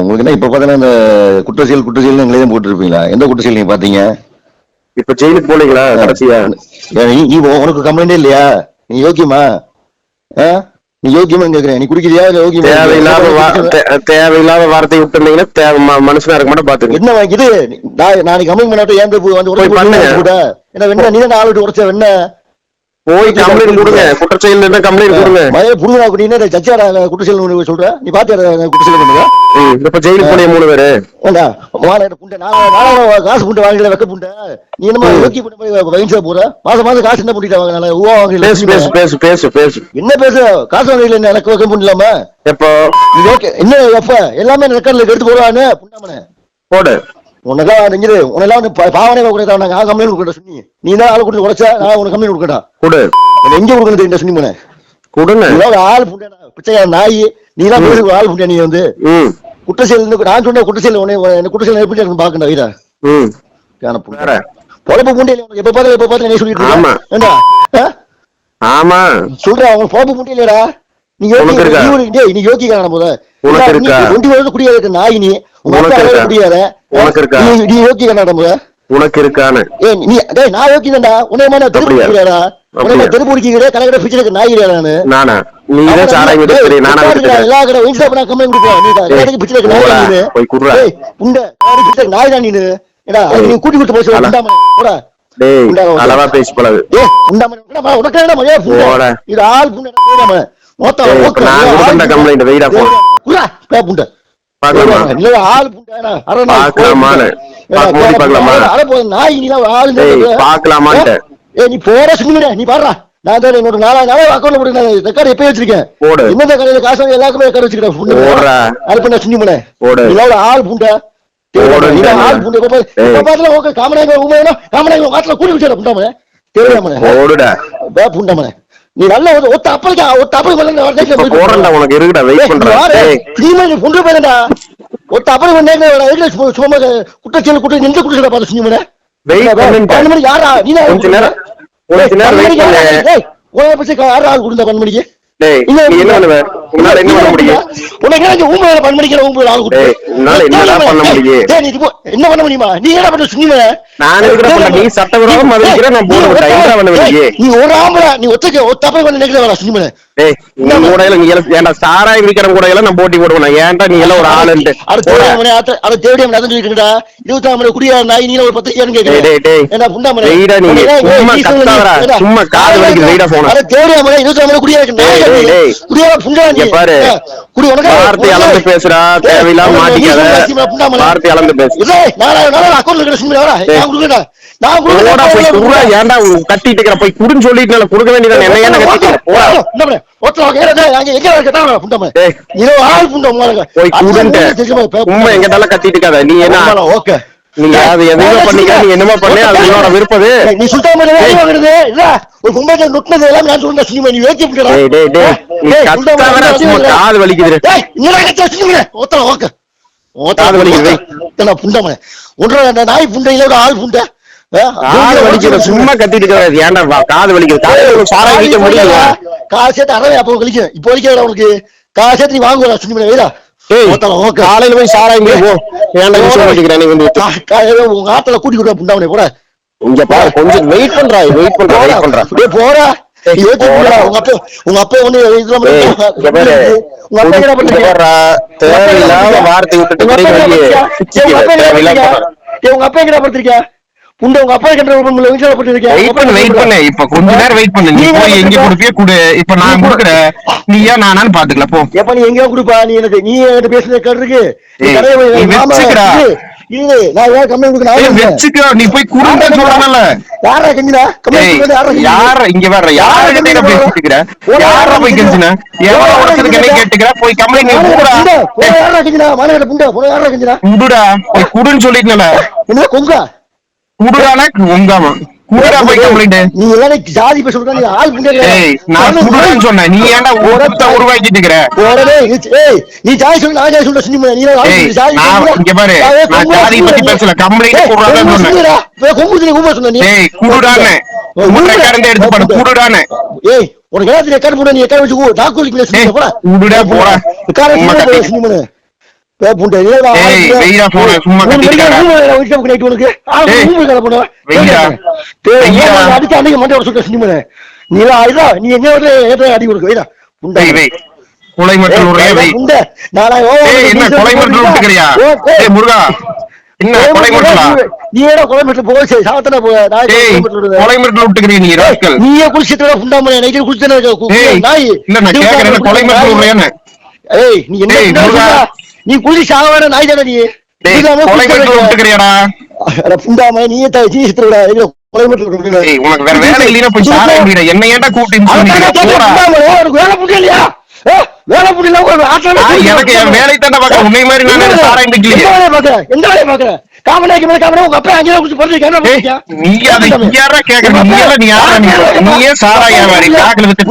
உங்களுக்கு என்ன இப்ப பாத்தீங்கன்னா இந்த குற்றச்செயல் குற்றச்செயல் நீங்களே தான் போட்டுருப்பீங்களா? எந்த குற்றச்செயல் நீங்க பாத்தீங்க? இப்ப ஜெயிலுக்கு போனீங்களா கடைசியா? நீ உனக்கு கம்ப்ளைண்டே இல்லையா? நீ யோக்கியமா? நீ யோக்கியமா கேக்குறேன். நீ குடிக்கிறியா இல்ல யோக்கியமா? தேவையில்லாத தேவையில்லாத வார்த்தை விட்டுருந்தீங்கன்னா தேவை மனுஷனா இருக்க மாட்டேன் பாத்துங்க என்ன வாங்கிது நான் நாளைக்கு கம்ப்ளைண்ட் பண்ணாட்டும் ஏன் போய் வந்து பண்ணுங்க. கூட என்ன வெண்ண நீ தான் ஆள் விட்டு உடைச்ச வெண்ண போய் கம்ப்ளைண்ட் கொடுங்க. குற்றச்செயல் என்ன கம்ப்ளைண்ட் கொடுங்க. மழைய புடுங்கா அப்படின்னு ஜட்ஜாடா குற்றச்செயல் சொல்ற? நீ பாத்தியா குற்றச்செயல் பண்ணுங்க? இப்ப ஜெயிலுக்கு போனீங்க மூணு பேரு. ஏண்டா மாலையிட்ட புண்டை நான் காசு புண்டை வாங்கல வெக்க புண்டை. நீ என்னமா யோக்கி புண்டை வயிற்று போற? மாசம் மாசம் காசு என்ன புண்டிட்ட வாங்க நான் ஊவா பேசு பேசு வாங்கல பேசு பேசு பேசு. என்ன பேசு? காசு வாங்கல என்ன? எனக்கு வைக்க புண்ட எப்போ? இது ஓகே. என்ன எப்ப? எல்லாமே ரெக்கார்ட்ல எடுத்து போடுவானே புண்டாமனே. போடு. உனக்கெல்லாம் வந்து பா- பாவனே கொடுத்தா நாங்க கம்ப்ளைண்ட் கொடுக்கட்ட சொன்னி நீ தான் ஆள் கொடுத்து உடைச்ச நான் உனக்கு கம்ப்ளைண்ட் கொடுக்கட்டா? கொடு. உனக்கு எங்க கொடுக்கணும் தெரியும் சொன்னி போனேன் கொடுங்க. ஆள் புண்டா பிச்சையா நாய் நீ தான் ஆள் புண்டியா நீ வந்து. குற்றச்செயல் இந்த- நான் சொன்ன குற்றச்செயல் உன்னை குற்றச்செயல் எப்படி எனக்கு பாக்கண்டா வீரா பொழப்பு பூண்டி எப்ப பார்த்தாலும் எப்ப பார்த்தாலும் நீ சொல்லிட்டு ஆமா. ஆ? ஆமா. சொல்றா அவன் பொழப்பு பூண்டி இல்லடா நீ யோகி? நீ டேய், யோகி காண போத? ஒண்டி வருது குடியாத இருக்க? நாய் நீ உங்க உனக்கு? குடியாத? நீ யோகி போத. உனக்கு நீ டேய் நான் யோகி தான்டா. உன்னை மாதிரி தெருப்பு? கிடையாடா உன்னை அப்படியா? தெருப்பு குடிக்கிறே கலகட பிச்சை இருக்க நாய் கிடையாது நானு? நீ தான் நானா தெரியும். எல்லா கடை நான் கொடுப்பேன் நீ கடைக்கு பிச்சை இருக்க நாய் போடா, நீ போய் குடுறா. புண்ட. கடைக்கு பிச்சை நாய் தான் நீ ஏடா நீ கூட்டி கொடுத்து போய் அல. சொல்ல போடா. டேய் உண்டா, உண்டா. அளவா பேசி பழகு. ஏய், உண்டாம உனக்கு என்னடா மரியாதை. இது ஆள் புண்டை, நான் complaint, வெயிடா போ. புண்டை. ஏய், நீ போற சும்மிடா, நீ பாடுறா. நான் தான் என்னோட நாலா- நாளா account ல போட்டு நான் record எப்பயே வச்சிருக்கேன். எந்தெந்த கடையில காசு எல்லாருக்குமே record வச்சிருக்கேன். அது பண்ண சும்மிமனே. போடு. நீலாம் ஆள் புண்டை. ஆள் புண்டை. பார்த்தாலும் ஓகே, காமராஜர் உண்மையானோ, காமராஜர் உங்க ஆத்துல கூட்டி வச்சிடா, புண்டாமனே. தெரியாமனே. புண்டமனே நீ நல்ல ஒரு ஒத்த அப்பளுக்கா ஒத்த அப்பளுக்கு போய் போறேன்டா உனக்கு இருக்குடா வெயிட் பண்றேன்? டேய் நீ மேல புண்டு போயிருந்தா ஒத்த அப்பளுக்கு இதுல சு- சும்மா குற்ற நெஞ்ச குற்றச்செயல பார்த்து சும்மா Wait பண்ணுன்ட்டேன். பன்னெண்டு மணிக்கு யாரா? நீ கொஞ்ச நேரம் கொஞ்ச நேரம் வெயிட் பண்ணு. உனக்கு பத்தி யாரா ஆள் கொடுத்தா பன்னெண்டு மணிக்கு டேய் நீ என்ன பண்ணுவ? உன்னால என்ன பண்ண முடியும் உனக்கு என்ன ஆள் உன்னால பண்ண முடியும்? டேய், நீ இப்போ என்ன பண்ண முடியுமா நீ என்ன பண்ண சும்மா நான் எதுக்குடா பண்ண? நீ சட்டவிரோதம் மதிக்கிற, நான் போட பண்ண? நீ ஒரு ஆம்பளை நீ ஒத்தக்க ஒத்த அப்பளுக்கு வந்து நினைக்கிற வரா சும்மா டேய் நீ கூடையில நீ எல்லாம் ஏன்டா சாராயம் விக்கிற கூடையில நான் போட்டி போடுவேன் ஏன்டா நீ எல்லாம் ஒரு ஆளுன்ட்டு போடா. தேவையான மணி மணி குடியா நாய் நீ ஒரு பத்து ஏன்னு டேய், டேய், டேய். என்ன புண்டா மணி வெயிடா நீ. சும்மா கத்தாதடா. சும்மா காது வலிக்குது, வெயிடா போன. அட தேவையான மணி இருபத்தாம் மணி குடியா இருக்கு டேய், டேய், டேய். குடியா புண்டா நீ இங்க பாரு. ஏ, குடி உனக்கு வார்த்தை அளந்து பேசுடா. தேவையில்லாம மாட்டிக்காத. வார்த்தை அளந்து பேசு. ஏன்டா கட்டிட்டு இருக்கிற? போய் குடுன்னு சொல்லிட்டு கொடுக்க வேண்டியது என்ன ஏன்டா கட்டிட்டு எங்கிட்ட கட்டிட்டு நீ என்ன? ஓகே. நீ அது எதுவுமே பண்ணிக்க நீ என்னமோ பண்ணு. அது உன்னோட விருப்பது. நீ வேலை வாங்குறது. ஒரு பொம்பளை நுட்னது எல்லாம் நான் சொல்றேன். நீ வேச்சி காது வலிக்குது ஓத்தல ஓகே காது வலிக்குது, புண்டமனே ஒன்றரை நாய் புண்டையில ஒரு ஆள் புண்டை. காது வலிக்குது சும்மா கத்திட்டு இருக்காது ஏன்டா காது வலிக்குது. காது சாராயம் விக்க முடியல காசு சேர்த்து அறவே அப்போ இப்போ வலிக்கிறா உனக்கு. காசு சேர்த்து நீ வாங்குவா சினிமா வைடா. காலையில போய் சாராயம் குடி, போ. ஏன்டா விஷயம் பண்ணிக்கிறேன் நீ வந்து காலையில உங்க ஆத்துல கூட்டி புண்டாமனே போட. இங்க பாரு கொஞ்சம் வெயிட் பண்றா வெயிட் பண்றா வெயிட் பண்றா. டேய் உங்க அப்பா உங்க அப்பா ஒண்ணு தேவையில்லாத வார்த்தை விட்டுட்டு உங்க அப்பா என்ன வெளிய சிக்கிக்கிற, உங்க அப்பா அப்பா கண்ட்ரோல் பண்ணல வீட்டுல படுத்திருக்க வெயிட் பண்ணு வெயிட் பண்ணு. இப்ப கொஞ்ச நேரம் வெயிட் பண்ணு. நீ போய் எங்க கொடுப்பிய குடு. இப்ப நான் கொடுக்குறேன் நீ ஏன் நானான்னு பாத்துக்கலாம் போ. எப்ப நீ எங்க கொடுப்பா நீ எனக்கு நீ என்கிட்ட பேசுறது கேட்டு இருக்கு. நீ போய் வச்சுக்கடா. இரு, நான் ஏன் கம்ப்ளைண்ட் கொடுக்க நான் ஏய், வரேன். வச்சுக்க நீ போய் குடுன்னு சொல்றனல யாரா கெஞ்சினா கொடுக்க யாரா இங்க வர்ற. யார கிட்ட போய் கேட்டுக்கிற யார போய் கெஞ்சின? எவ்வளவு ஒருத்தருக்கு என்ன கேட்டுக்கிற? போய் கம்ப்ளைண்ட் குடுடா யாரா கெஞ்சினா? மானங்கட்ட புண்டை, போடா, யாரா கெஞ்சினா? குடுடா போய் குடுன்னு சொல்லிட்டல என்ன கொங்கா குடுடானா உங்காம குடுடா போய் கம்ப்ளைண்ட் நீ ஜாதி பேச சொல்ற நீ ஆள் புண்டை நான் குடுடான்னு சொன்னேன். நீ ஏன்டா ஒருத்த உருவாக்கிட்டு இருக்கிற? நீ- ஏய் நீ ஜாதி சொல்லு நான் ஜாதி சொல்ல சினிமா நீ ஆள் ஜாதி நான் சொல்லுடா. இங்க பாரு ஏய், நான் கொம்பு ஜாதி பத்தி. பேசல. கம்ப்ளைண்ட் குடுறான்னு சொன்னேன். கொம்பு சொன்ன நீ ஏய் ஏய், முட்டை கறந்து எடுத்து பண்ணு குடுடான்னு ஏய் உனக்கு என்ன ரெக்கார்ட் போட நீ ரெக்கார்ட் வச்சு டாக்கு வலிக்கு ஏய், போடா உடுடா, போடா. சும்மா கொலை ஏய் முருகா என்ன கொலை மட்டும் நீ ஏடா கொலை மட்டும் போய் சாத்தன போ நாளைக்கு ஏய் கொலை மட்டும் விட்டுக்கிறிய நீ ராஸ்கல்? நீயே குளிச்சிட்டு புண்டாம நைட்டு குளிச்சு ஏய் நாய். இல்ல நான் கேக்குறேன் கொலை மட்டும் விடுறியான்னு ஏய் நீ என்ன நீ குளிச்சு சாவான நாய் தானே நீ? புண்டாம நீயே விடுறா. ஏய் உனக்கு. வேற வேலை இல்லைன்னா போய் வீட என்ன ஏன்டா உனக்கு வேலை புரியல எனக்கு என் வேலை தானே பார்க்க உன்னை மாதிரி நான் எந்த வேலையை பார்க்கற? எந்த வேலையை பார்க்கற? காமராஜ் மேல காமராஜ் உங்க அப்பா அங்கே குடிச்சு பண்ணிருக்கியா? நீ அதை நீ யாரா கேக்குற? நீ எல்லாம் நீ யாரா நீ? நீ ஏன் சாரா வியாபாரி பிளாக்ல வித்து?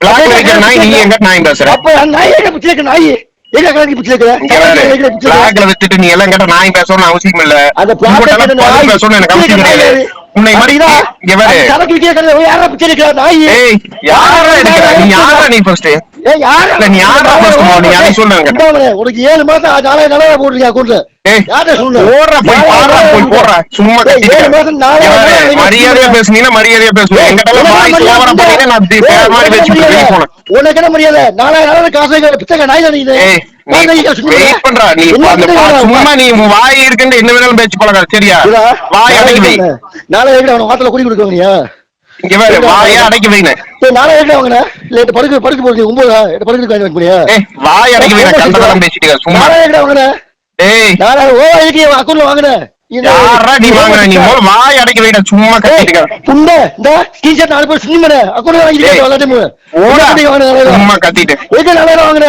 பிளாக்ல வைக்கிற நாய் நீ எங்க நாய் பேசுற? அப்ப நாய் எங்க நாய்? நீ எல்லாம் கேட்ட நாய் பேசணும்னு அவசியம் இல்ல. பேசணும்னு எனக்கு அவசியம் கிடையாது. உன்னை உனக்கு ஏழு மாசம் பாரு, நாளாயிரம் மரியாதையா பேசுனீங்கன்னா மரியாதையா பேசுவேன் நான் உனக்கு என்ன மரியாதை? நாலாயிரம் நாளாயிரம் காசு வைக்கிற பிச்சைக்கார நாய் தானே வாய் இருக்குன்னு என்ன வேணாலும் பேச்சு பழகாத சரியா? வாய் அடக்கி வைக்கிற அவனை வாத்துல குடி கொடுக்கவனியா இங்க வேற வாயை அடக்கி வைன. ஏய் நாளை வைக்கிற அவங்க லேட்டு படுக்க படுக்க போறது ஒன்பதா எட்டு படுக்க ஏய் வாய் அடக்கி வைன கண்டதெல்லாம் சும்மா. வைக்கிற அவங்க ஏய் நாளை ஓ இதுக்கு அக்கௌண்ட்ல வாங்கின. யாரா நீ வாங்குற நீ முதல்ல வாய் அடக்கி வைன சும்மா கத்திட்டு இருக்க புண்ட இந்த டீஷர்ட் நாலு பேர் சுண்ணி மேல. சும்மா கத்திட்டு. எதுக்கு நாலாயிரம் வாங்கின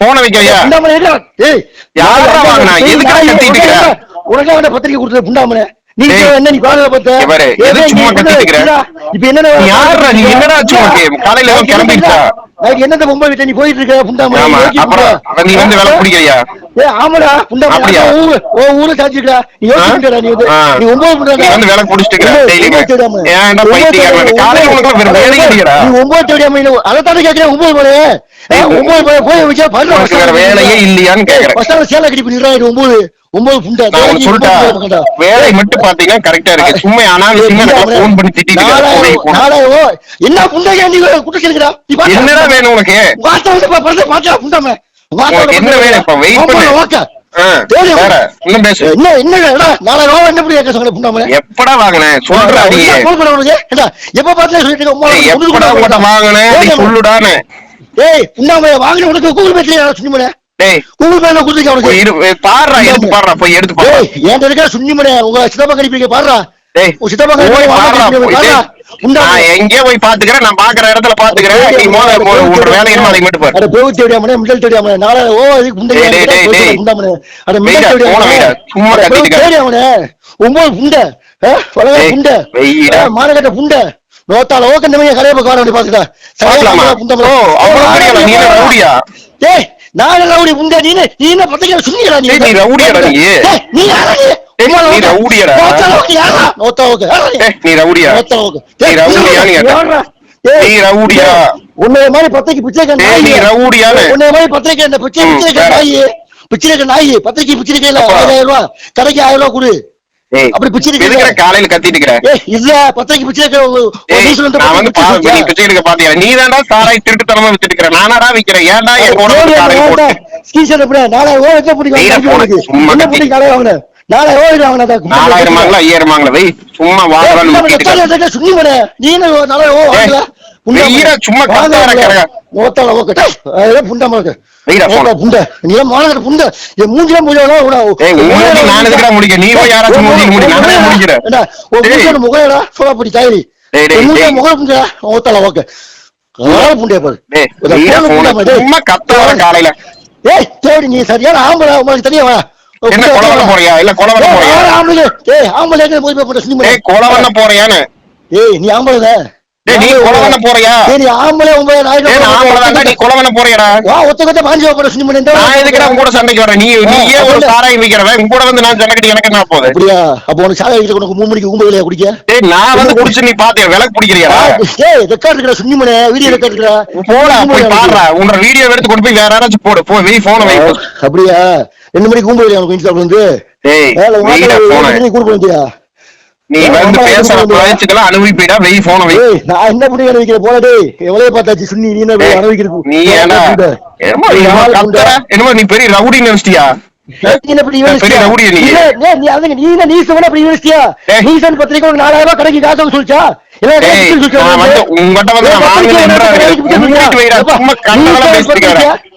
போன வைக்கலையா இந்த மாதிரி? ஏய், யாரா வாங்குனா? எதுக்கு கத்திட்டு இருக்கிற? உனக்கு அவன பத்திரிக்கை கொடுத்தது புண்டாமனே நீ என்ன நீ காலையில பார்த்த? பாரு, எது சும்மா கத்திட்டு இருக்கிற? என்ன- இப்ப என்ன? நீ என்னடா உனக்கு? காலையில எதுவும் கிளம்பிடுச்சா? நைட் பொம்பை வீட்டை நீ போயிட்டு இருக்க புண்டாமனே அப்புறம் நீ வந்து வேலை பிடிக்கிறியா ஏய், ஆமாடா புண்டாமனே அப்படியா? ஓ ஊரு சாச்சிக்கடா நீ யோசிச்சுடா நீ. நீ ஒன்பது புண்டாடா நீ வந்து வேலை குடிச்சிட்டு க்கு. ஏன்டா பைத்தியக்காரன்? காலையில உனக்கு வேற வேலையே இல்லையாடா? நீ ஒன்பது தேடியாம அதை தானே கேட்கிறேன் ஒன்பது போல ஒன்பது போல போய் வச்சா வேற வேலையே இல்லையான்னு கேக்குறேன். பசங்க சேலை கட்டி பண்ணிடுறா ஒன்பது ஒன்பது புண்டா. உனக்கு சொல்லிட்டா வேலை மட்டும் பாத்தீங்கன்னா கரெக்டா இருக்கு. சும்மா அனாவசியமா எனக்கு போன் பண்ணி திட்டிட்டு என்ன புண்டையா நீ குட்டு என்னடா வேணும் உனக்கு? வார்த்தை வந்து பாத்தா புண்டாம எப்படா வாங்கின? சொல்றா நீ. எப்ப பார்த்தாலும் சொல்லிட்டு உம்மா, ஏய், மாட்டான். வாங்கின? உனக்கு கூகுள் பேட்ல சுண்ணிமனே டேய் கூகுள் பேல கொடுத்துருக்க போய் உனக்கு பாருடா எடுத்து பாருடா போய் எடுத்து ஏய் என்கிட்ட இருக்க சுண்ணிமனே உங்க சித்தப்பா கணிப்பீங்க பாருடா. டேய் உன் சித்தப்பா போய் கணிப்பீங்க டேய். நான் போய் பாத்துக்கிறேன் நான் பாக்குற இடத்துல பாத்துக்கிறேன் நீ மோத உன்னோட வேலை என்ன அதை மட்டும் பாரு அட பேவு தேடியாமனே மிடல் தேடியாமனே நாளை ஓ இதுக்கு முந்தைய டேய், டேய், டேய், டேய். உண்டாமனே அட வெயிடா, மிடல் போன வெயிடா, சும்மா கத்திட்டு இருக்க. தேடியாமனே ஒன்பது புண்டை பழக டேய், புண்டை வெயிடா. மானகட்ட புண்டை நோத்தால ஓக்க இந்த மாதிரி கரையை பக்கம் வர பாத்துட்டா பாக்கலாமா? ஓ, அவ்வளவு? நீ ரவுடியா? ஏய் நான் ரவுடி புண்டை நீ நீ என்ன பத்திரிக்கை சுண்ணிடா நீ நீ நீ? ஏய், நீ யாரா நீ ஏய், நீ ரவுடியாடா? நோத்தால ஓகே யாரா நோத்தால ஓகே யாரா நீ? ஏய், நீ ரவுடியா நோத்தால ஓகே நீ ரவுடியா? உன்னை மாதிரி பத்திரிக்கை பிச்சைக்க ஏய், நீ ரவுடியான்னு? உன்னை மாதிரி பத்திரிக்கை இந்த பிச்சை பிச்சைக்க. நாய் பிச்சைக்க நாய் பத்திரிக்கை பிச்சைக்கையில அப்பா. ஆயிரம் ரூபாய் கடைக்கு ஆயிரம் ரூபாய் கொடு அப்படி. எதுக்குடா காலையில கத்திட்டு இல்ல பத்திரிக்கை பிச்சைக்க ஏய், நான் வந்து நீ பிச்சை எடுக்க பாத்தியா? நீ தான்டா சாராய் திருட்டுத்தனமா வித்துட்டு இருக்கிற. நானாடா விக்கிறேன். ஏன்டா என் வந்து காலையில போட்டு? போன, வாங்கலாம், ஐயாயிரம் வாங்கலாம். வெய், சும்மா முக்கிட்டு இருக்க. ஏய், வெயிடா, சும்மா கத்தாத கிடக்க. வெயிடா, போன. ஏய், உன் மூஞ்சி நான் எதுக்குடா முடிக்க? நீ போய் யாராச்சும் முடிக்கிறேன். முகையடா சோழாப்படி தாயரி டேய், டேய், டேய். முக புண்டா ஓத்தல ஓகே புண்டியா பாரு. சும்மா கத்தாத காலையில. ஏய் தேடி நீ சரியான ஆம்பளை உங்களுக்கு தெரியுமா என்ன கொலை பண்ண போறியா? இல்ல கொலை பண்ண போறியா? ஆம்பளை ஏய் ஆம்பளை போய் போய் சினிமா ஏய், கொலை பண்ண போறியான்னு? ஏய் நீ ஆம்பளை நீ கொலை பண்ண போறியா? நீ ஆம்பளை உம்பளை நாய்க்கு டேய் நான் ஆம்பளை நீ கொலை பண்ண போறியடா? வா ஒத்த கொத்த பாஞ்சு போற சுண்ணி பண்ணி நான் எதுக்குடா உன் கூட சண்டைக்கு வரேன் நீ நீயே ஒரு உன் கூட வந்து நான் சண்டை எனக்கு என்ன போகுது அப்படியா? அப்ப உனக்கு சாலை வைக்கிற உனக்கு மூணு மணிக்கு ஊம்பு இல்லையா குடிக்க? டேய் நான் வந்து குடிச்சு நீ பாத்தியா? விளக்கு பிடிக்கிறியா? ஏய் ரெக்கார்ட் இருக்கிற சுண்ணி வீடியோ ரெக்கார்ட் இருக்கிற போடா போய் பாடுறா. உன்னோட வீடியோ எடுத்து கொண்டு போய் வேற யாராச்சும் போடு. போ வெய் போன வை. அப்படியா? ரெண்டு மணிக்கு ஊம்பு இல்லையா உனக்கு இன்ஸ்டால வந்து டேய் போன உனக்கு கூடு பண்ணியா நீ வந்து பேசுற பேச்சுக்கெல்லாம் அனுபவிப்பீடா வெய் போன வை நான் என்ன பண்ணி அனுபவிக்கிற? போல டேய் எவ்வளவு பார்த்தாச்சு? சுண்ணி நீ என்ன அனுபவிக்கிறது நீ ஏடா என்னமோ நீ பெரிய ரவுடி நினைச்சிட்டியா உங்ககிட்ட வந்து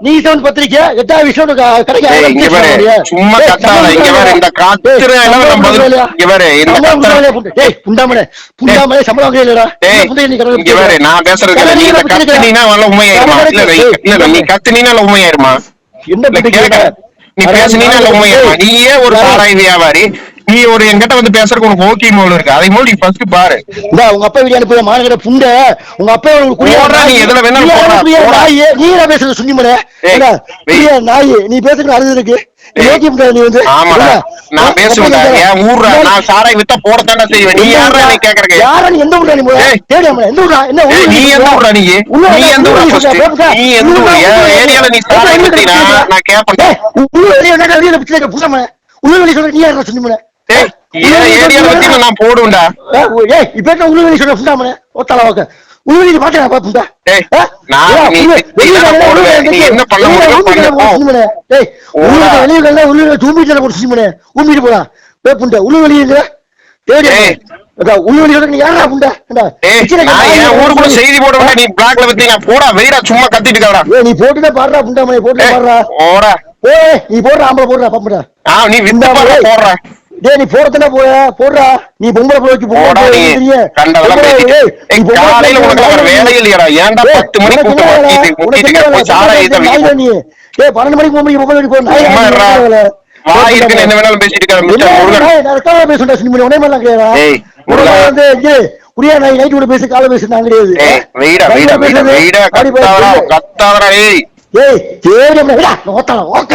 ஏய், வாங்கின பத்திரிக்கை எட்டாவது விஷயம் கடைக்கு? சும்மா கத்தாத, இங்க பாரு, இந்த? கத்துற சம்பளம் நம்ம? இங்க பாரு, இந்த? டேய், புண்டாமனே, புண்டாமனே, சம்பளம் நீ இங்க நான் பேசுறது இல்ல நீ கத்துனீனா நல்ல உண்மையாயிருமா இல்ல இல்ல, இல்ல இல்ல, நீ கத்துனீனா உண்மையாயிருமா என்ன இல்ல. நீ பேசுனீனா உண்மையாயிருமா டேய், நீயே ஒரு? சாராய வியாபாரி நீ ஒரு என்கிட்ட வந்து பேசுறதுக்கு உனக்கு ஓகே மோல் இருக்கு அதை மூடி ஃபர்ஸ்ட் பாரு இந்தா, உங்க அப்பா வீடியோ அனுப்புற மாநகர புண்டை உங்க அப்பா உங்களுக்கு குடியா போடுறா, நீ. எதுல வேணாலும் நீ போடுறா. நாய்? நீ என்ன பேசுற. குடியா நாய் நீ பேசுறது அழுது இருக்கு நீ நீ? நான் ஊர்ல கேக்குறா. நான் சாராய் வித்தா போடத்தாண்டா செய்வேன் நீ யாரா? நீ கேக்குறக்கு யாரா நீ எந்த ஊர்ரா நீ எந்த ஊர்ரா? என்ன ஊர் நீ நீ எந்த? ஊர்ரா நீ? நீ எந்த ஊரா ஊர் first? சொல்ற? பேசுடா. நீ எந்த ஊர்? ஏரியால நீ உள்ள வித்தீனா? நான் என்ன வெளியில பிச்சை புசாம. உள்ள வெளிய சொல்ற நீ யாரா? பத்தி நான் போடுவேன்டா ஏய், இப்ப என்ன வெளிய சொல்ற புண்டாமனே? ஒத்தாள வாக்க. உள்ள வெளிய பாத்தா பா புண்டா. நான் ஏய், நீ உள்ள- நீ வெளிய தானே வெளிய போடுவ. வெளிய நீ வெளிய என்ன பண்ண முடியுமோ ஊம்பிட்டு பண்ணு. போடா, சுண்ணிமனே. ஏய், உள்ள ஓடா. வெளிய வெளிய உள்ள தூம்பிட்டு போட சுண்ணிமனே. ஊம்பிட்டு போடா. ஏய், புண்டை, உள்ள வெளிய இல்ல? புண்டை? நான் சொல்லி- செய்தி போட வேண்டாம் நீ பிளாக்ல வித்தீங்க போடா வெயிடா சும்மா கத்திட்டு நீ போட்டுதான் பாடுறா புண்டாமணி போட்டுதான் பாடுறா ஏய் நீ போடுற ஆம்பளை போடுறா பாம்புடா ஆ நீ பாரு போடுற டேய் நீ போறதுனா போற போடுறா. நீ பொம்பளை போய் போடா நீ. கண்டதெல்லாம் பேசிட்டு காலையில உனக்கு ஒரு வேலை இல்லையாடா. ஏன்டா பத்து மணிக்கு கூட்டு முட்டிட்டு போய் சாராயத்தை விக்க நீ ஏய் பன்னெண்டு மணிக்கு போய் நாய் சும்மா இருடா. வாய் இருக்குன்னு என்ன வேணாலும் பேசிட்டு இருக்காத மிஸ்டர் முருகன். பேசுறேன் சினிமா உடனே மாதிரிலாம் கிடையாதா? ஏய், முருகன் முருகா. வந்து இங்க குடியா நாய் நைட்டு கூட பேசி காலை பேசி நான் கிடையாது. ஏய் வெயிடா வெயிடா வெயிடா கத்தாதடா கத்தாதடா ஏய். ஏய் தேடி அப்படி விடா ஓத்தல ஓக்க.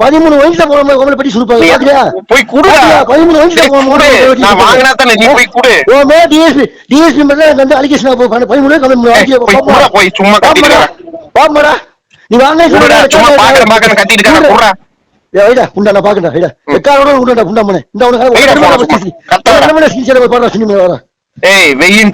பதிமூணு வயசுல போறவங்க உங்களை பற்றி சுருப்பாங்க போய் பாத்தியா? பதிமூணு வயசுல குடு. வாங்கினா தானே நீ போய் குடு டிஎஸ்பி டிஎஸ்பி வந்து அலிகேஷன் பதிமூணு கம்மி போய் சும்மா இருக்க. பாம்படா நீ வாங்க சும்மா பாக்குறேன் கத்திட்டு இருக்காத குடுடா ஏய், வைடா, புண்டா, நான் பாக்கண்டா, வைடா. எக்காரோட உண்டா, புண்டா மனே. இந்த உனக்கு வைடா, ஒரு போடா, மணி சும்மா. நேரம் கத்தாதடா. ஒரு மணி நேரம் சிரிச்சா போய் பாடுறா, சினிமா வர ஏய் வெயின்